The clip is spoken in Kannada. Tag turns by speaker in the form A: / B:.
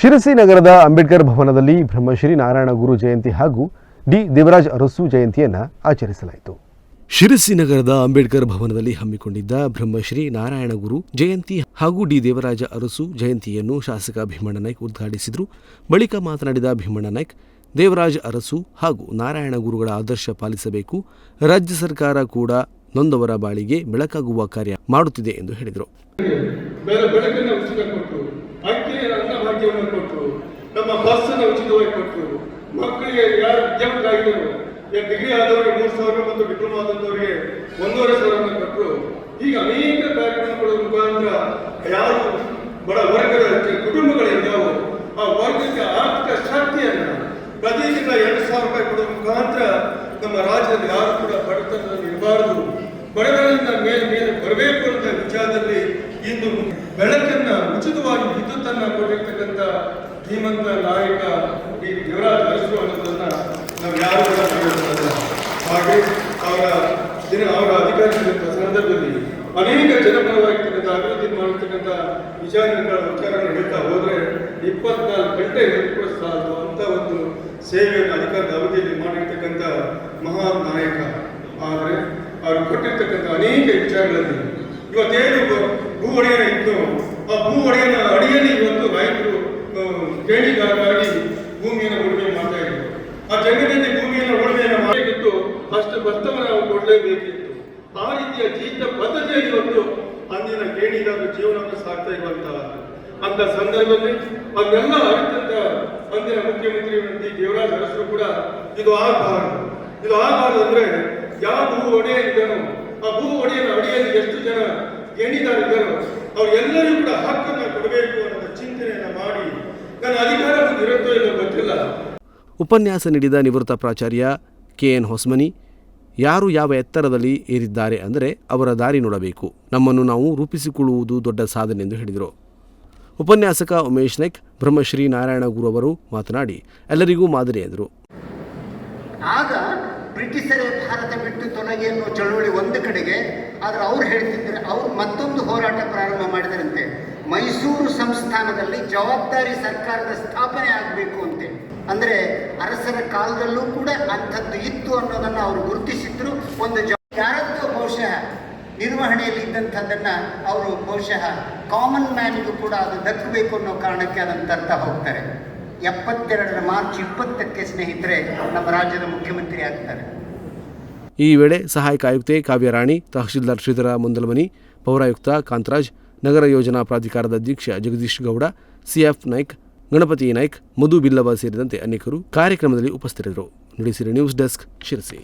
A: ಶಿರಸಿ ನಗರದ ಅಂಬೇಡ್ಕರ್ ಭವನದಲ್ಲಿ ಬ್ರಹ್ಮಶ್ರೀ ನಾರಾಯಣ ಗುರು ಜಯಂತಿ ಹಾಗೂ ಡಿ ದೇವರಾಜ್ ಅರಸು ಜಯಂತಿಯನ್ನು ಆಚರಿಸಲಾಯಿತು. ಶಿರಸಿ ನಗರದ ಅಂಬೇಡ್ಕರ್ ಭವನದಲ್ಲಿ ಹಮ್ಮಿಕೊಂಡಿದ್ದ ಬ್ರಹ್ಮಶ್ರೀ ನಾರಾಯಣ ಗುರು ಜಯಂತಿ ಹಾಗೂ ಡಿ ದೇವರಾಜ ಅರಸು ಜಯಂತಿಯನ್ನು ಶಾಸಕ ಭೀಮಣ್ಣ ನಾಯ್ಕ್ ಉದ್ಘಾಟಿಸಿದರು. ಬಳಿಕ ಮಾತನಾಡಿದ ಭೀಮಣ್ಣ ನಾಯ್ಕ್ ದೇವರಾಜ ಅರಸು ಹಾಗೂ ನಾರಾಯಣ ಗುರುಗಳ ಆದರ್ಶ ಪಾಲಿಸಬೇಕು. ರಾಜ್ಯ ಸರ್ಕಾರ ಕೂಡ ನೊಂದವರ ಬಾಳಿಗೆ ಬೆಳಕಾಗುವ ಕಾರ್ಯ ಮಾಡುತ್ತಿದೆ ಎಂದು ಹೇಳಿದರು.
B: ಬೇರೆ ಅನ್ನ ಭಾಗ್ಯವನ್ನು ಕೊಟ್ಟರು. ಅಕ್ಕಿ ನಮ್ಮ ಬಸ್ ಅನ್ನು ಉಚಿತವಾಗಿ ಕೊಟ್ಟರು. ಮಕ್ಕಳಿಗೆ ಯಾರು ಡಿಗ್ರಿ ಆದವರಿಗೆ ಮೂರು ಸಾವಿರ ಮತ್ತು ಡಿಪ್ಲೊಮಾ ಆದವರಿಗೆ ಒಂದೂವರೆ ಸಾವಿರವನ್ನು ಕೊಟ್ಟರು. ಈಗ ಅನೇಕ ಕಾರ್ಯಕ್ರಮಗಳ ಮುಖಾಂತರ ಯಾರು ಬಡ ವರ್ಗದ ಕುಟುಂಬಗಳಿದ್ದಾವೋ ಆ ವರ್ಗಕ್ಕೆ ಆರ್ಥಿಕ ಶಕ್ತಿಯನ್ನು ಪ್ರತಿದಿನ ಎರಡು ಸಾವಿರ ರೂಪಾಯಿ ಕೊಡುವ ಮುಖಾಂತರ ನಮ್ಮ ರಾಜ್ಯದಲ್ಲಿ ಯಾರು ಕೂಡ ಬಡತನದಲ್ಲಿ ಇರಬಾರದು. ಬಡತನದಿಂದ ಮೇಲೆ ಮೇಲೆ ಬರಬೇಕು ಅಂತ ವಿಚಾರದಲ್ಲಿ ಇಂದು ಬೆಳಕನ್ನ ಉಚಿತವಾಗಿ ವಿದ್ಯುತ್ತನ್ನ ಕೊಟ್ಟಿರ್ತಕ್ಕಂಥ ಧೀಮಂತ ನಾಯಕ ಡಿ ಯುವರಾಜ್ ಅರಸು ಅನ್ನೋದನ್ನ ನಾವು ಯಾರು ಕೂಡ. ಹಾಗೆ ಅವರ ದಿನ ಅವರ ಅಧಿಕಾರಿಗಳಿದ್ದ ಸಂದರ್ಭದಲ್ಲಿ ಅನೇಕ ಜನಪರವಾಗಿರ್ತಕ್ಕಂಥ ಅಭಿವೃದ್ಧಿ ಮಾಡಿರ್ತಕ್ಕಂಥ ವಿಚಾರಗಳ ವಿಚಾರಗಳನ್ನು ಹೇಳ್ತಾ ಹೋದ್ರೆ ಇಪ್ಪತ್ನಾಲ್ಕು ಗಂಟೆ ಕೂಡ ಸಾಲದು ಅಂತ ಒಂದು ಸೇವೆಯನ್ನು ಅಧಿಕಾರದ ಅವಧಿಯಲ್ಲಿ ಮಾಡಿರ್ತಕ್ಕಂಥ ಮಹಾನ್ ನಾಯಕ. ಆದರೆ ಅವರು ಕೊಟ್ಟಿರ್ತಕ್ಕಂಥ ಅನೇಕ ವಿಚಾರಗಳಲ್ಲಿ ಇವತ್ತೇನು ಭೂ ಒಡೆಯನ ಇತ್ತು? ಆ ಭೂ ಒಡೆಯನ ಅಷ್ಟು ಭತ್ತವನ್ನು ನಾವು ಕೊಡಲೇಬೇಕಿತ್ತು. ಆ ರೀತಿಯ ಜೀವಿತ ಪದ್ಧತಿಯಲ್ಲಿ ಇವತ್ತು ಅಂದಿನ ಗೇಣಿಗಾರರ ಜೀವನವನ್ನು ಸಾಕ್ತಾ ಇರುವಂತಹ ಅಂತ ಸಂದರ್ಭದಲ್ಲಿ ಅದನ್ನೆಲ್ಲ ಅರಿತಂತ ಅಂದಿನ ಮುಖ್ಯಮಂತ್ರಿ ಡಿ ದೇವರಾಜ ಅರಸರು ಕೂಡ ಇದು ಆಗಬಾರದು. ಇದು ಆಗಬಾರದು ಅಂದ್ರೆ ಯಾವ ಭೂ ಒಡೆಯ ಆ ಭೂ ಒಡೆಯನ ಅಡಿಯಲ್ಲಿ ಎಷ್ಟು ಜನ ಗೇಣಿದಾರಿದ್ದಾರೋ, ಅವರೆಲ್ಲರೂ ಕೂಡ ಹಕ್ಕನ್ನು ಕೊಡಬೇಕು ಅನ್ನೋ ಚಿಂತನೆಯನ್ನ ಮಾಡಿ. ನನ್ನ ಅಧಿಕಾರ ಇರುತ್ತೋ ಇಲ್ಲ ಗೊತ್ತಿಲ್ಲ.
A: ಉಪನ್ಯಾಸ ನೀಡಿದ ನಿವೃತ್ತ ಪ್ರಾಚಾರ್ಯ ಕೆ. ಎನ್. ಹೊಸ್ಮನಿ ಯಾರು ಯಾವ ಎತ್ತರದಲ್ಲಿ ಏರಿದ್ದಾರೆ ಅಂದರೆ ಅವರ ದಾರಿ ನೋಡಬೇಕು. ನಮ್ಮನ್ನು ನಾವು ರೂಪಿಸಿಕೊಳ್ಳುವುದು ದೊಡ್ಡ ಸಾಧನೆ ಎಂದು ಹೇಳಿದರು. ಉಪನ್ಯಾಸಕ ಉಮೇಶ್ ನಾಯ್ಕ್ ಬ್ರಹ್ಮಶ್ರೀ ನಾರಾಯಣ ಗುರು ಅವರು ಮಾತನಾಡಿ, ಎಲ್ಲರಿಗೂ ಮಾದರಿ ಎಂದರು.
C: ಆಗ ಬ್ರಿಟಿಷರೇ ಭಾರತ ಬಿಟ್ಟು ತೊಲಗಿ ಎನ್ನುವ ಚಳುವಳಿ ಒಂದು ಕಡೆಗೆ, ಆದರೆ ಅವ್ರು ಹೇಳ್ತಿದ್ದಾರೆ ಅವ್ರು ಮತ್ತೊಂದು ಹೋರಾಟ ಪ್ರಾರಂಭ ಮಾಡಿದರಂತೆ. ಮೈಸೂರು ಸಂಸ್ಥಾನದಲ್ಲಿ ಜವಾಬ್ದಾರಿ ಸರ್ಕಾರದ ಸ್ಥಾಪನೆ ಆಗಬೇಕು ಅಂತೆ. ಅಂದರೆ ಅರಸರ ಕಾಲದಲ್ಲೂ ಕೂಡ ಅಂಥದ್ದು ಇತ್ತು ಅನ್ನೋದನ್ನು ಅವರು ಗುರುತಿಸಿದ್ರು. ಒಂದು ಜ ಯಾರದ್ದು ಬಹುಶಃ ನಿರ್ವಹಣೆಯಲ್ಲಿ ಇದ್ದಂಥದ್ದನ್ನು ಅವರು ಬಹುಶಃ ಕಾಮನ್ ಮ್ಯಾನಿಗೂ ಕೂಡ ಅದು ದಕ್ಕಬೇಕು ಅನ್ನೋ ಕಾರಣಕ್ಕೆ ಅದನ್ನು ತರ್ತಾ ಹೋಗ್ತಾರೆ. ಎಪ್ಪತ್ತೆರಡರ ಮಾರ್ಚ್ ಇಪ್ಪತ್ತಕ್ಕೆ ಸ್ನೇಹಿತರೆ, ನಮ್ಮ ರಾಜ್ಯದ ಮುಖ್ಯಮಂತ್ರಿ ಆಗ್ತಾರೆ.
A: ಈ ವೇಳೆ ಸಹಾಯಕ ಆಯುಕ್ತೆ ಕಾವ್ಯರಾಣಿ ತಹಶೀಲ್ದಾರ್ ಶ್ರೀಧರ ಮುಂದಲಮನಿ, ಪೌರಾಯುಕ್ತ ಕಾಂತರಾಜ್, ನಗರ ಯೋಜನಾ ಪ್ರಾಧಿಕಾರದ ಅಧ್ಯಕ್ಷ ಜಗದೀಶ್ ಗೌಡ ಸಿಎಫ್ ನಾಯ್ಕ್ ಗಣಪತಿ ನಾಯ್ಕ್ ಮಧು ಬಿಲ್ಲವ ಸೇರಿದಂತೆ ಅನೇಕರು ಕಾರ್ಯಕ್ರಮದಲ್ಲಿ ಉಪಸ್ಥಿತರಿದ್ದರು. Nudisiri news desk Sirsi.